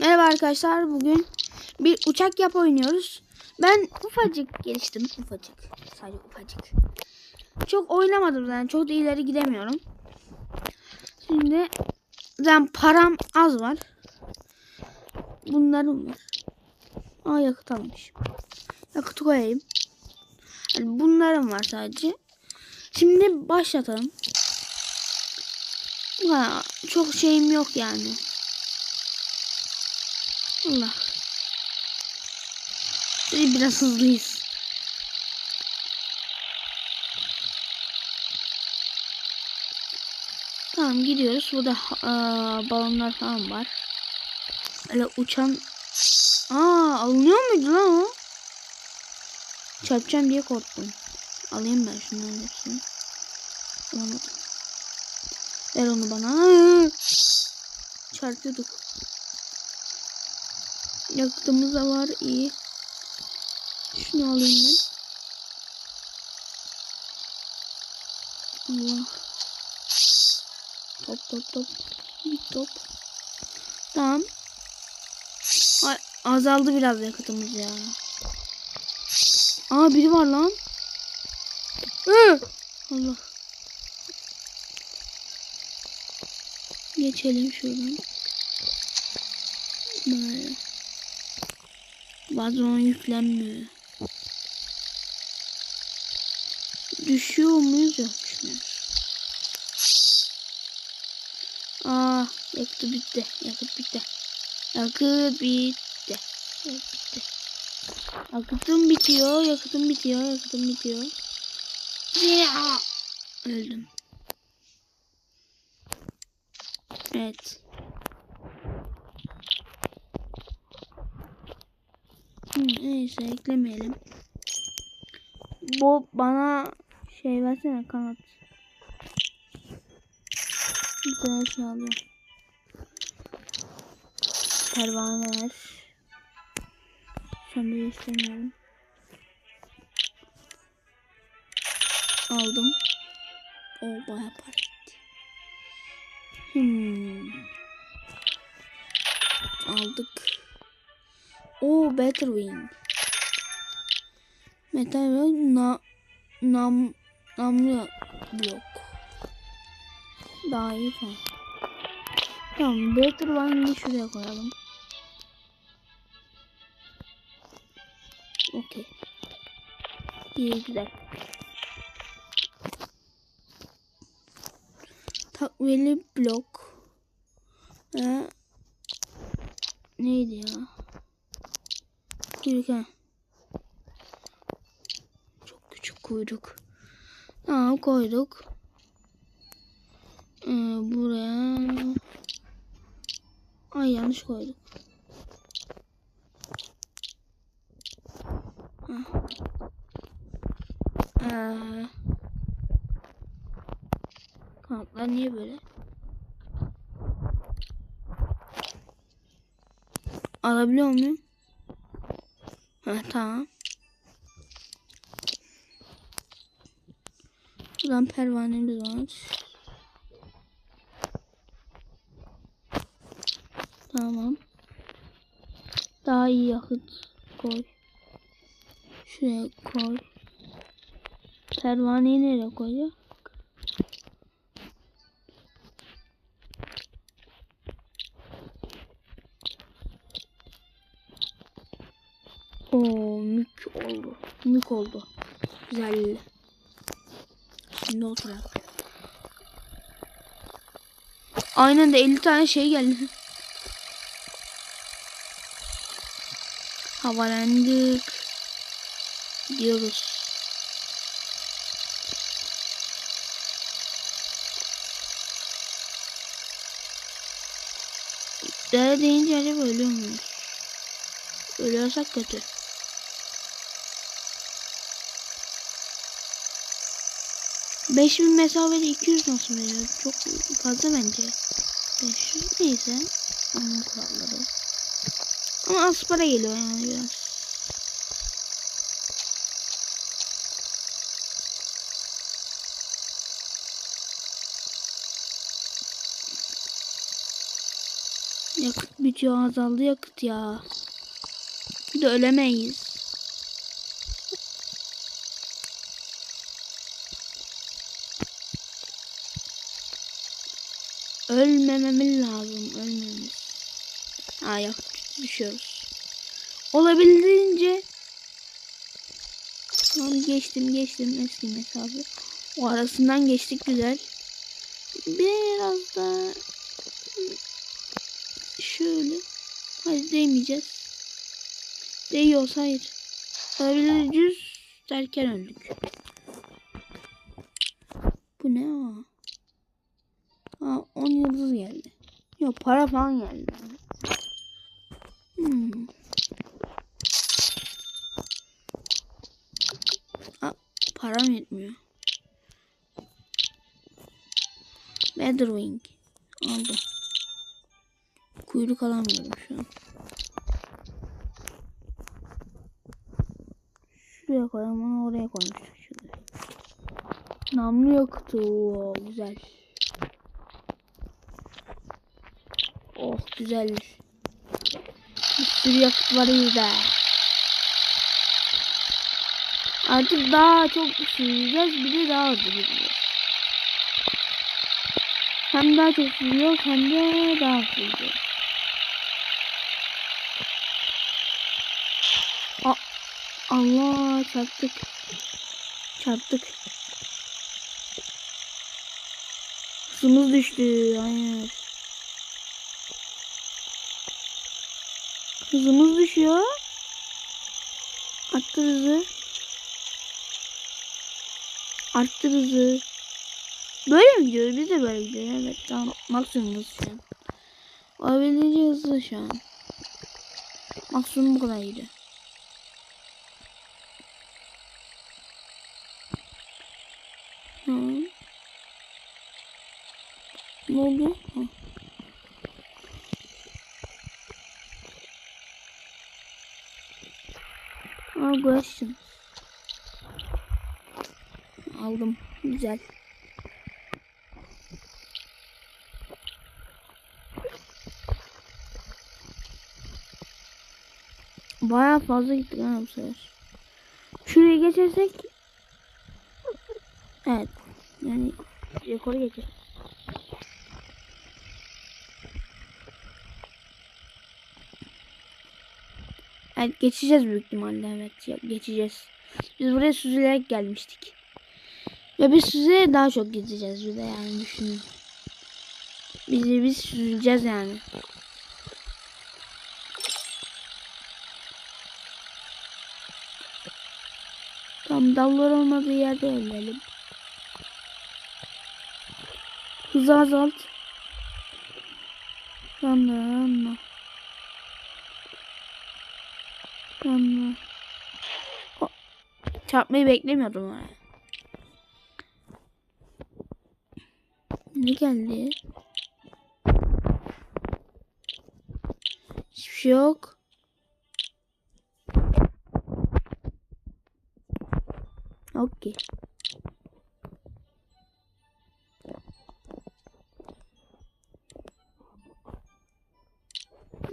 Merhaba arkadaşlar. Bugün bir uçak yap oynuyoruz. Ben ufacık geliştim. Ufacık. Sadece ufacık. Çok oynamadım yani. Çok da ileri gidemiyorum. Şimdi ben param az var. Bunlarım var. Aa yakıt almışım. Yakıtı koyayım. Yani bunlarım var sadece. Şimdi başlatalım. Ha, çok şeyim yok yani. Allah. Biraz hızlıyız. Tamam gidiyoruz. Burada aa, balonlar falan var. Öyle uçan... Aa alınıyor muydu lan o? Çarpacağım diye korktum. Alayım ben şunların hepsini. Alamadım. Ver onu bana. Çarpıyorduk. Yakıtımız da var iyi. Şunu alayım ben. Allah. Top top top. Bir top. Tamam. Ay, azaldı biraz yakıtımız ya. Aa biri var lan. Hı! Allah. Geçelim şuradan. Böyle. Bazen yüklenmiyor. Düşüyor muyuz yok düşmüyoruz. Aa yakıtı bitti. Yakıt bitti. Yakıt bitti. Yakıt bitti. Yakıtım bitiyor. Yakıtım bitiyor. Yakıtım bitiyor. Ya! Öldüm. Evet. Neyse eklemeyelim. Bu bana şey versene kanat. Tane şey alıyorum. Pervane ver. De istemiyorum. Aldım. O bayağı para. Hmm. Aldık. O Better Wing. Metal ve na, nam, namlı blok. Daha iyi falan. Tamam Better Wing'i şuraya koyalım. Okey. İyi güzel. Takviyeli blok. Ve neydi ya? Ha. Çok küçük kuyruk. Tamam koyduk. Ee, buraya. Ay yanlış koyduk. Ee, kanatlar niye böyle? Alabiliyor muyum? Ha, tamam. Buradan pervanemiz var. Tamam. Daha iyi yakıt koy. Şuraya koy. Pervaneyi nereye koyacak? Mük oldu. Güzel. Şimdi oturalım. Aynen de 50 tane şey geldi. Havalandık. Gidiyoruz. Dere deyince acaba ölüyor muyuz? Ölüyorsak kötü. Beş bin mesafede 200 nasıl veriyor? Çok fazla bence. 500 neyse. Onun kuralları. Ama az para geliyor yani biraz. Yakıt bitiyor azaldı yakıt ya. Bir de ölemeyiz. Ölmememiz lazım. Ölmemiz. Ha yakıt düşüyoruz. Olabildiğince Tamam geçtim geçtim eski mesafı. O arasından geçtik güzel. Biraz da şöyle. Hadi değmeyeceğiz. Değiyorsa hayır. Olabilir düz derken öldük. Bu ne o? Ha 10 yıldız geldi. Yok para falan geldi. Hmm. Aa, param yetmiyor. Featherwing aldım. Kuyruk alamıyorum şu an. Şuraya koyalım onu oraya koymuştuk. Namlu Oo, güzel. Oh güzel. Bir sürü yakıt var burada. Artık daha çok süreceğiz bir de daha hızlı gideceğiz. Hem daha çok sürüyor hem de daha hızlı gidiyor. A- Allah çarptık. Çarptık. Hızımız düştü. Hayır. Hızımız düşüyor. Arttır hızı. Arttır hızı. Böyle mi gidiyoruz? Biz de böyle gidiyoruz. Evet tamam. Maksimum hız şu an. Olabildiğince hızlı şu an. Maksimum bu kadar gidiyor. Ne oldu? Ha. Aa question. Aldım. Güzel. Baya fazla gittik ha bu sefer. Şuraya geçersek Evet. Yani rekoru geçer. Evet geçeceğiz büyük ihtimalle evet geçeceğiz. Biz buraya süzülerek gelmiştik. Ve biz süzülerek daha çok gideceğiz bir yani düşünün. Biz, biz süzüleceğiz yani. Tam dallar olmadığı yerde ölelim. Hızı azalt. Yanma O- Çarpmayı beklemiyordum oraya. Ne geldi? Hiçbir şey yok. Okey.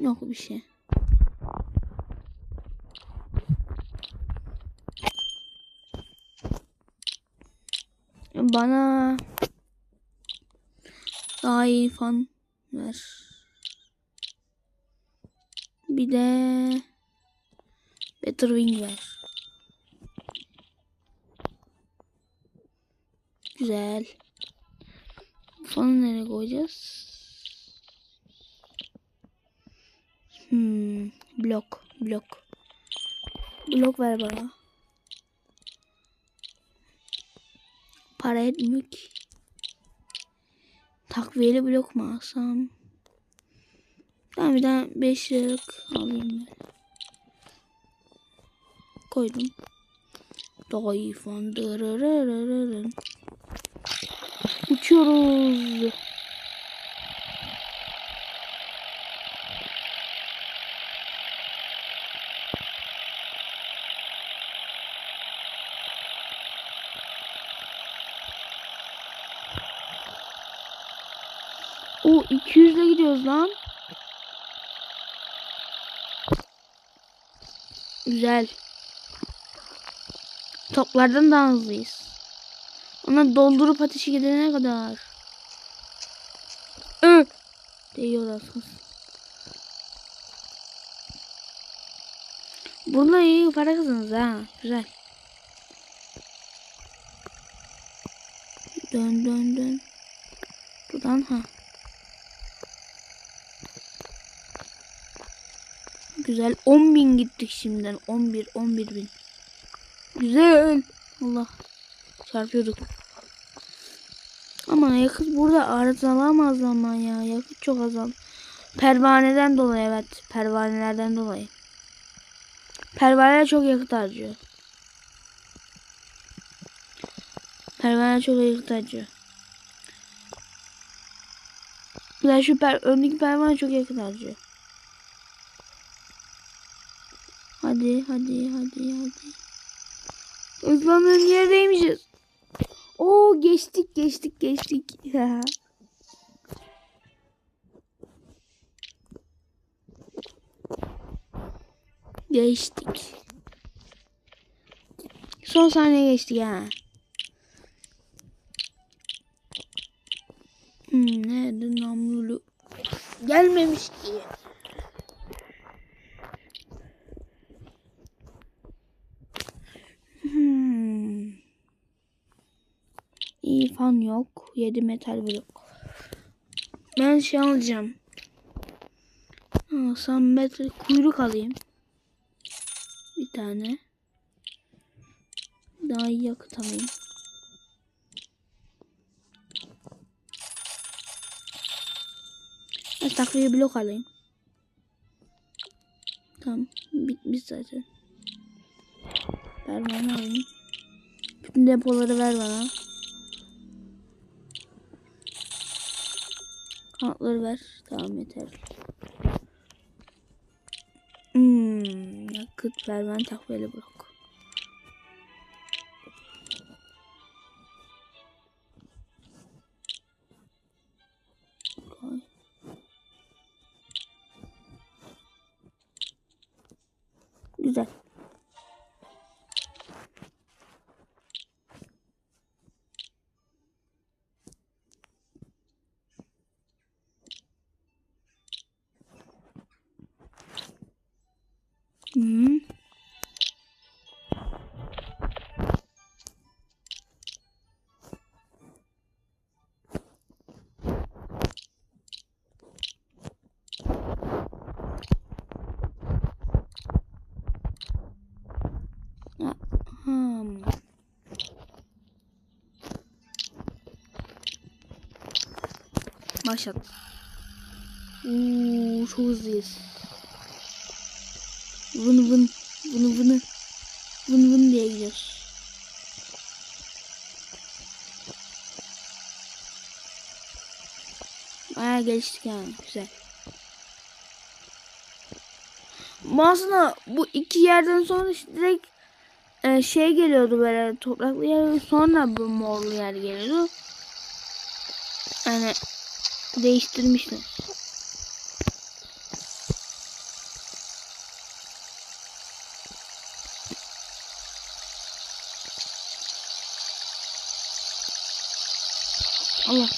Yok bir şey. Bana daha iyi fan ver. Bir de Better Wing ver. Güzel. Fanı nereye koyacağız? Hmm, blok, blok. Blok ver bana. Para etmiyor ki. Takviyeli blok mu alsam? Ben bir daha 5 liralık alayım. Koydum. Dırırırırırın. Uçuyoruz. O 200 ile gidiyoruz lan. Güzel. Toplardan daha hızlıyız. Ona doldurup ateşi gidene kadar. Ö. Değiyor aslında. Bununla iyi para kazanırız ha. Güzel. Dön dön dön. Buradan ha. Güzel. 10 bin gittik şimdiden. 11 11 bin. Güzel. Allah. Çarpıyorduk. Ama yakıt burada arızalamaz ama ya. Yakıt çok azal. Pervaneden dolayı evet. Pervanelerden dolayı. Pervaneler çok yakıt harcıyor. Pervane çok yakıt harcıyor. De şu per öndeki pervane çok yakıt harcıyor. Hadi hadi hadi hadi. Hızlandığın yerdeymişiz. Oo geçtik geçtik geçtik. geçtik. Son saniye geçtik ha. Hmm, nerede namlulu? Gelmemiş ki. Hmm. İyi fan yok. 7 metal blok. Ben şey alacağım. Alsam metal kuyruk alayım. Bir tane. Daha iyi yakıt alayım. Takviye blok alayım. Tamam. Bitmiş zaten. Ver bana alayım. Bütün depoları ver bana. Kanatları ver. Tamam yeter. Hmm, yakıt ver ben takviyeli blok. Başlat. Oo, çok hızlıyız. Vın vın vın vın vın vın diye gidiyoruz. Baya geliştik yani güzel. Aslında bu iki yerden sonra direkt e, şey geliyordu böyle topraklı yer sonra bu morlu yer geliyordu. Yani değiştirmişler. Allah.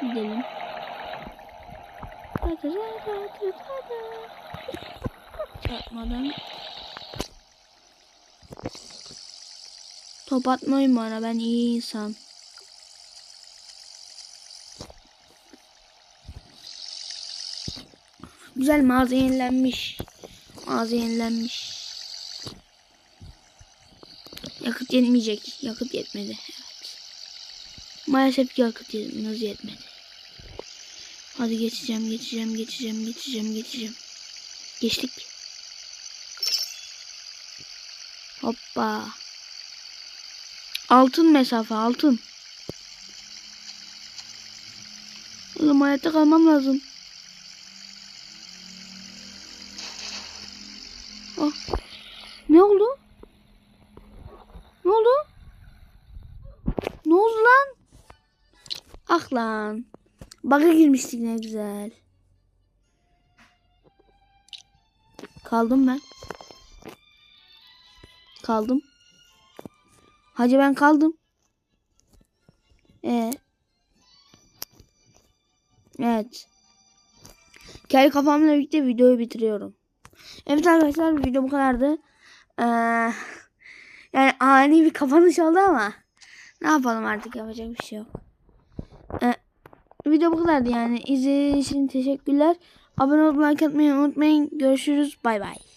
Gidelim. Çarpmadan. Top atmayın bana ben iyi insan. Güzel mağaza yenilenmiş. Mağaza yenilenmiş. Yakıt yetmeyecek. Yakıt yetmedi. Evet. Maalesef ki yakıt yetmedi. yetmedi. Hadi geçeceğim, geçeceğim, geçeceğim, geçeceğim, geçeceğim. Geçtik. Hoppa. Altın mesafe, altın. Oğlum hayatta kalmam lazım. Ah. Ne oldu? Ne oldu? Ne oldu lan? Ah lan. Bug'a girmiştik ne güzel. Kaldım ben. Kaldım. Hacı ben kaldım. Ee. Evet. Kendi kafamla birlikte videoyu bitiriyorum. Evet arkadaşlar video bu kadardı. Ee, yani ani bir kapanış oldu ama ne yapalım artık yapacak bir şey yok. Ee, video bu kadardı yani. İzlediğiniz için teşekkürler. Abone olmayı, like atmayı unutmayın. Görüşürüz. Bay bay.